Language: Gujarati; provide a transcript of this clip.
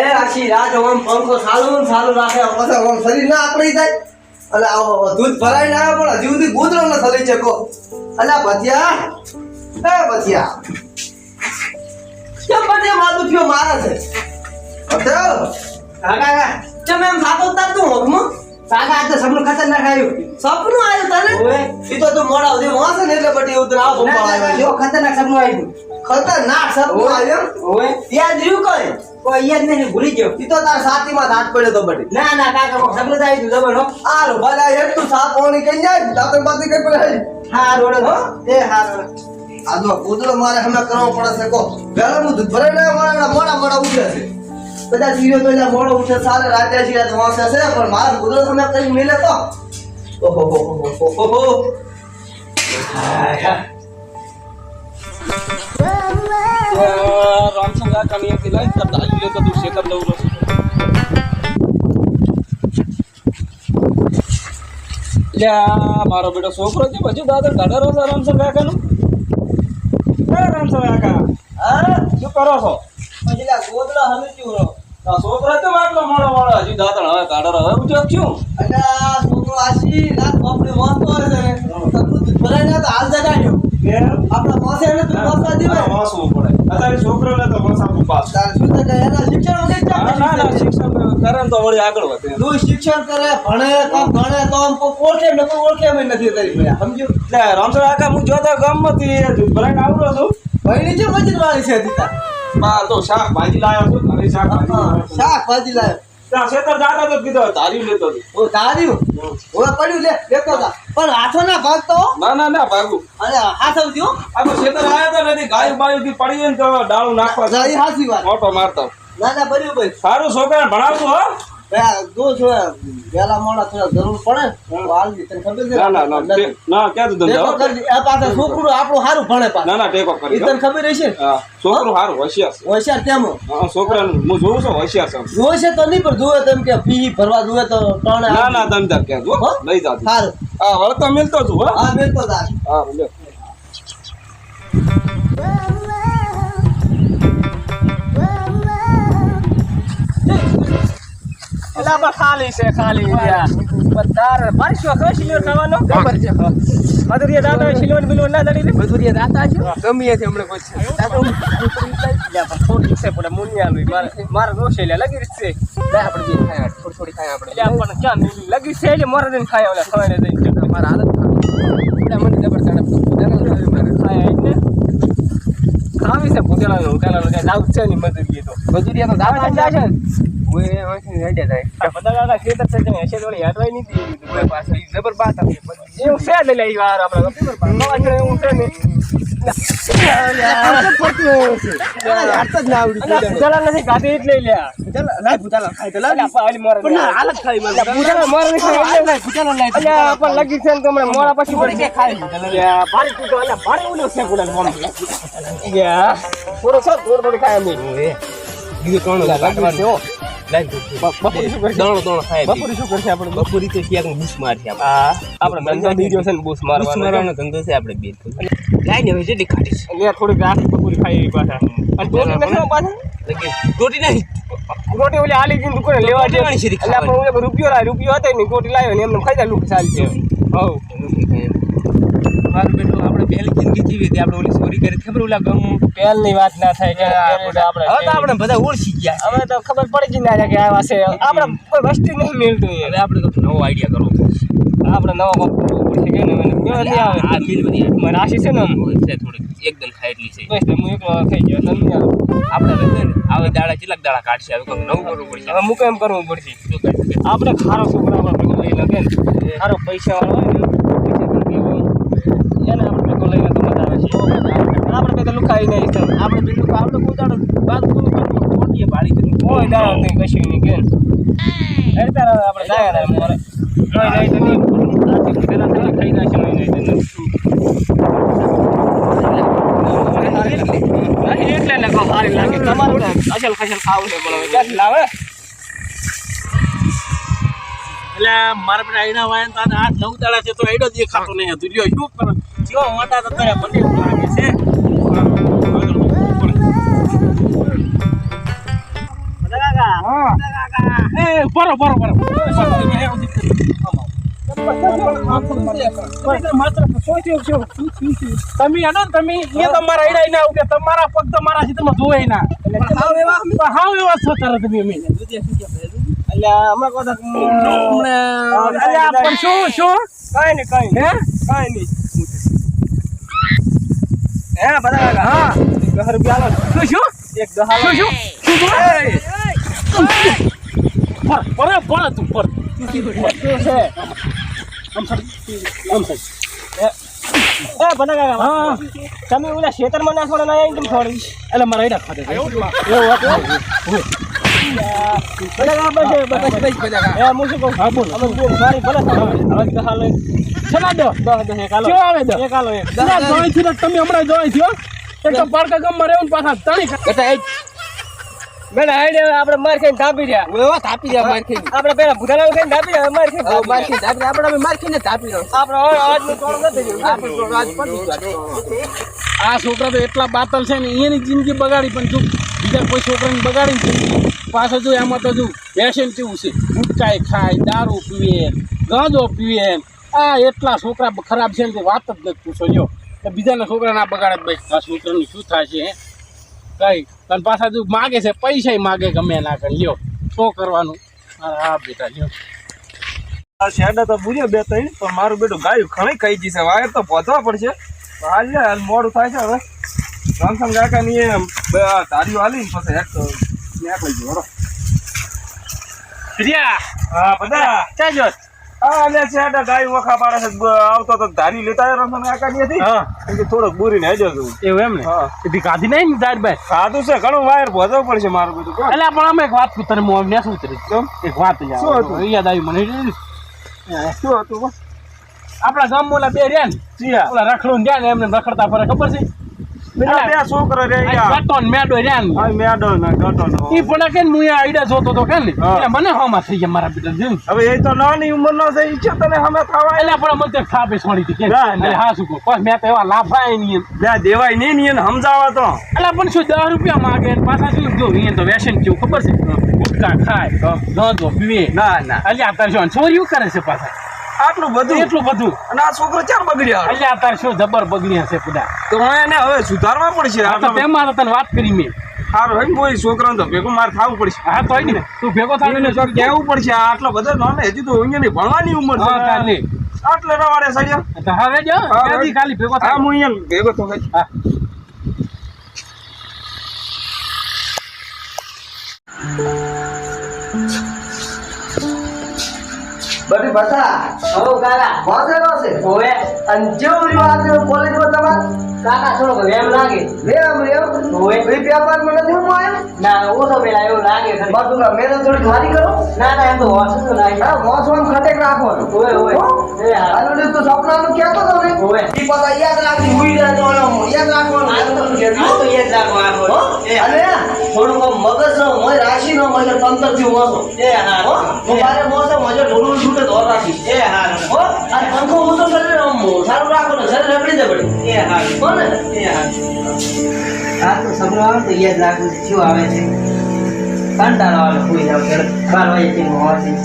એ આખી રાત આમ પંખો ચાલુ ને ચાલુ રાખે. પછી શરીર ના આકડી જાય અને આ દૂધ ભરાય ના પણ હજી સુધી ગોદડો ન છે ચકો. અલ્યા ભજીયા એ ભજીયા કેમ ભજીયા માથું થયો? મારે છે. પટેલ કાકા એમ સાતો તાર તું હોગમાં કાકા આ તો સપનું ખતરનાક આવ્યું. સપનું આવ્યું તને? ઓય ઈ તો તું મોડા સુધી વાંસે ને એટલે બટી ઉતર આવો ભંપા આવ્યો. ખતરનાક સપનું આવ્યું. ખતરનાક સપનું આવ્યું ઓય યાદ રહ્યું કઈ? કોઈ યાદ નહીં ભૂલી ગયો. ઈ તો તાર સાતીમાં હાથ પડ્યો તો બટી ના ના કાકા સપનું તો જબર હો. ભલા સાત ઓણી કઈ જાય દાંતણ બાતી કઈ પડે. હા રોડે હો. એ હા રોડે આ જો મારે હમણાં કરવો પડે છે કો. વેલા હું ભરે ના મોડા મોડા મોડા ઉઠે છે. બધા સીરો તો મોડો ઉઠે સારે રાતે છે રાત વાંસે છે પણ મારો કૂતરો તમે કઈ મિલે તો ઓહો હો હો હો હો હો હાય રામસંગ લ્યા મારો બેટો છોકરો છે પછી દાદા ઢાઢરો છે રામસંગ કાકાનો કાકા? હા શું કરો છો? પછી આ ગોદડા હલચ્યું આ છોકરો તો આટલો મોડો મોડો? હજી દાદા હવે ઢાઢરો હવે છું. અને છોકરો આશી રાત બાપડી વાંચતો હોય છે. ને તો હાલ જગાડ્યો. આપણા પાસે એને તું વાંચવા દેવાય વાંચવું પડે. અત્યારે છોકરોને તો વસાવું પાસ તાર શું થાય એના શિક્ષણ વગર ના ના ના શિક્ષણ શિક્ષણ કરે તો વળી આગળ વધે. તું શિક્ષણ કરે ભણે તો ભણે તો આમ ઓળખે ને કોઈ ઓળખે એમ નથી તારી ભયા સમજ્યું? એટલે રામસર કાકા હું જોતો ગામમાંથી ભરાઈને આવડો છું. ભાઈની જે વજન વાળી છે દીતા માં તો શાક ભાજી લાવ્યો છું ઘરે શાક ભાજી લાવ્યો. શાકભાજી ઓટો મારતો. ના ના પડ્યું ભાઈ. સારું છોકરા ભણાવતું હો. જો છો વેલા મોડા થોડા જરૂર પડે હાલજી તને ખબર છે? ના ના ના ક્યાં તું ટેકો આ પાછા છોકરું આપણું સારું ભણે પાછું. ના ના ટેકો કરી તને ખબર હશે? છોકરું સારું હોશિયાર હોશિયાર કેમ? હા છોકરાનું હું જોઉં છું હોશિયાર છે જોવે છે તો નહીં પણ જોવે તેમ કે ફી ભરવા જોવે તો ત્રણે ના ના તમે તાર ક્યાં જો લઈ જાતું સારું. હા વળતો મિલતો છું હો. મિલતો તાર હા આપણે ખાલી છે ખાલી પણ તાર મારી શું હોય સિલ્વર ખાવાનો? ખબર છે મધુરિયા હોય સિલ્વર બિલ્વર ના દડી મધુરિયા દાદા છે? ગમીએ તે હમણાં કોઈ છે. થોડી છે પણ મુનિયા મારે મારે રોશે એટલે લગી છે. આપણે જે ખાય થોડી થોડી ખાય આપણે. એટલે આપણને ક્યાં લગી છે એટલે મારે દઈને ખાય ઓલા ખવાય દઈને મારા હાલત એટલે મને જબર ચડે. ખાય એટલે ખાવી છે ભૂતેલા જાવ છે ની મજૂરી તો. મજૂરી તો દાવા જાય છે ઓય ઓય હેડે જાય. બધા કાકા ખેતર છે કે હશે થોડી હેડવાય નહીં દીધી. ઓય પાસે જબર બાત આપી. એવું છે ને લઈ વાર આપણે પેપર પર નવા છે એવું છે ને. મોરા પછી થોડો થોડી ખાય બીજું કોણ દોણો દોણો ખાય બપોરી શું કરશે આપણે? બપોરી તો ક્યાંક મારશે આપણે. હા. આપણે ધંધો દીધો છે ને બૂસ મારવાનો મારવાનો ધંધો છે આપણે બે લાઈ ને હવે જેટલી ખાટી છે. એટલે થોડીક આખી બપોરી ખાઈ એવી પાછા. અને ટોટી નથી પાછા? ટોટી નહીં. રોટી ઓલી આલી દીધી દુકાને લેવા છે એટલે આપણે રૂપિયો લાવ્યો રૂપિયો હતો ને રોટી લાવ્યો ને એમને ખાઈ જાય લુક ચાલશે હવ. મારું જિંદગી જીવી હતી આપણે ઓલી ચોરી કરી ખબર ઓલા ગમ પેલની વાત ના થાય કે આપણે હવે તો આપણે બધા ઓળખી ગયા હવે તો ખબર પડી જ ના કે આવા છે. આપણે કોઈ વસ્તુ નહીં મિલતું હવે આપણે તો નવો આઈડિયા કરવો આપણે નવો કોક પડશે કે ને મેળ નહીં આવે. આ મિલ બધી મને આશી છે ને. છે થોડીક. એકદમ ખાઈટલી છે. બસ હું એકલો થઈ ગયો તમને. આપણે હવે આવે દાડા કેટલાક દાડા કાઢશે હવે કોઈ નવું કરવું પડશે. હવે મુકે એમ કરવું પડશે? આપણે ખારો છોકરા આપણે લઈ લગે ને ખારો પૈસા વાળો હોય ને એને આપણે આપણે બે તો લુકાઈ નહીં છે. આપણે બેટું આપણે કોઈ બાદ કોટીએ પાડી દીધી કોઈ દાડો નહીં કશું નહીં કે તારે આપણે જાય ને મોરે કોઈ નહીં તો પેલા પેલા ખાઈ નાખે નહીં નહીં તો એટલે ને કહો સારી લાગે. તમારું અસલ ખસલ ખાવું છે પણ હવે. ક્યાંથી લાવે? એટલે મારા પેલા આઈના વાયન તાને આઠ નવ દાડા છે તો આઈડો દે દેખાતો નહીં હતું. લ્યો શું કરો જેવો મોટા તો તારે મને લાગે છે. બધા બરો બરો બરો તમે અડો તમે એ તમારા ઈડા ના ઉગે તમારા પગ તમારા થી તમે જોવે ના હાવ એવા હાવ એવા છો તારે તમે અમે અલ્યા અલ્યા પણ શું શું? કઈ નહીં કઈ હે? કઈ નહીં. હે બધા કાકા હા દસ રૂપિયા આલો. શું શું? એક દસ આલો. શું શું? શું? પર પર પર તું પર. આમ સર આમ સર એ બધા કાકા તમે ઓલા ખેતરમાં ના છોડો ના કેમ છોડી એટલે મારા નાખવા દે એવું? હતું ના તમે હમણાં જોઈ છો એક તો પારકા ગામમાં રહેવું ને પાછા તણી બેટા આઈડે આપણે માર ખાઈને ધાપી રહ્યા એવા થાપી રહ્યા માર ખાઈને. આપણે પેલા ભૂતાના ખાઈને ધાપી રહ્યા માર ખાઈને હવે માર ખાઈને આપણે આપણે માર ખાઈને થાપી રહ્યા. આપણે હવે આજનું તોડ નથી આ છોકરા તો એટલા બાતલ છે ને, એની જિંદગી બગાડી પણ જો બીજા કોઈ છોકરાની બગાડી જિંદગી પાછળ જો એમાં તો જો બેસીને કેવું છે? ગુટકાઈ ખાય, દારૂ પીવે, ગાંજો પીવે. આ એટલા છોકરા ખરાબ છે ને વાત જ નથી પૂછો જો બીજાના છોકરા ના બગાડે ભાઈ. આ છોકરાનું શું છે હે? કઈ. અને પાછા જો માગે છે પૈસા માગે ગમે ના કરી લ્યો. શું કરવાનું? હા બેટા, લ્યો. આ તો બુજે બે ત્રણ, પણ મારું બેટું ગાયું ઘણી ખાઈ ગઈ છે. વાયર તો પહોંચવા પડશે. હાલ મોડું થાય છે હવે. રામસન કાકા ની એમ, બે ધારીઓ હાલી પછી એક નીકળી ગયો બરો પ્રિયા હા બધા ક્યાં જો હા લે શેડા ગાયું વખા પાડે છે આવતો તો ધારી લેતા આવ્યો આકાની હતી હા થોડોક બુરીને હેજો છું એવું એમ ને હા એથી નહીં ને ભાઈ છે ઘણું વાયર પહોંચવું પડશે મારું બધું એટલે પણ અમે એક વાત પૂછતા ને શું ઉતરી એક વાત યાદ હતું? યાદ આવી મને શું હતું આપણા ગામમાં ઓલા બે રહ્યા ને ઓલા રખડું ગયા ને એમને રખડતા ફરે ખબર છે બે છોકરા રે આ યાર કાંટો ને મેડો રહ્યા મેડો ને ગટો ઈ પણ કે હું આઈડા જોતો તો કે ને? મને હોમાં થઈ ગયા મારા બેટા. હવે એ તો નાની ઉંમર નો છે તને હમે ખાવા એટલે પણ મને થાપે છોડી હતી કે. એટલે હા શું પણ મેં તો એવા લાફાય નહીં. લે દેવાય નહીં ને સમજાવા તો. એટલે પણ શું દસ રૂપિયા માગે પાછા શું? જો અહીંયા તો વ્યસન કેવું ખબર છે? ગુટકા ખાય ગાંજો પીવે. ના ના. એટલે આ તાર શું ચોરીઓ કરે છે પાછા? આટલું બધું? એટલું બધું. અને આ છોકરો ચાર બગડ્યા? એટલે અત્યારે તાર શું જબર બગડ્યા છે બધા. તો હું એને હવે સુધારવા પડશે. આ તો તેમાં તને વાત કરી મેં. સારું હોય ને કોઈ છોકરાને તો ભેગું માર થવું પડશે. હા તો ને તું ભેગો થાય તો કહેવું પડશે આટલો બધો નાનો હજી તો અહીંયાની ભણવાની ઉંમર છે. આટલે રવાડે સડ્યા હવે જો ખાલી ભેગો હા હું અહીંયા ભેગો તો. બધી બસા હો કાકા વાંચેલો છે. ઓએ અને જેવું આજે કોલેજમાં તમારે કાકા થોડોક વેમ લાગે. રેમ રેમ હોય એ પેપરમાં નથી હું આવ્યો ના ઓછો પેલા એવું લાગે ખરી. બાજુ મેં થોડી ખાલી કરો. ના ના એમ તો હોશું તો લાગે. હા મોસમ ખટેક રાખો ઓય ઓય. એ હા. તો તું સપનાનું કહેતો તો ને ઓય. ઈ પાછા યાદ રાખી હુઈ રહેતો ઓલો યાદ રાખવાનું. આ તો આ તો યાદ રાખો આ હો? બોલો. એ હા. અને થોડુંક આમ મગજનો મોય રાશિનો મોય તંત્રથી મોસો એ હા. હો? તો એ મારે મોસે મોજે ઢોલું છૂટે તો રાખી એ હા. હો? અને પંખો ઉતો આમ સારું રાખો. ને શરીર રગડી દે પડી. એ હા. હો એ હા. આ તો યાદ રાખવું શું આવે છે. કંટાળો આવે કોઈ જાવ બાર વાગે થી હોવાથી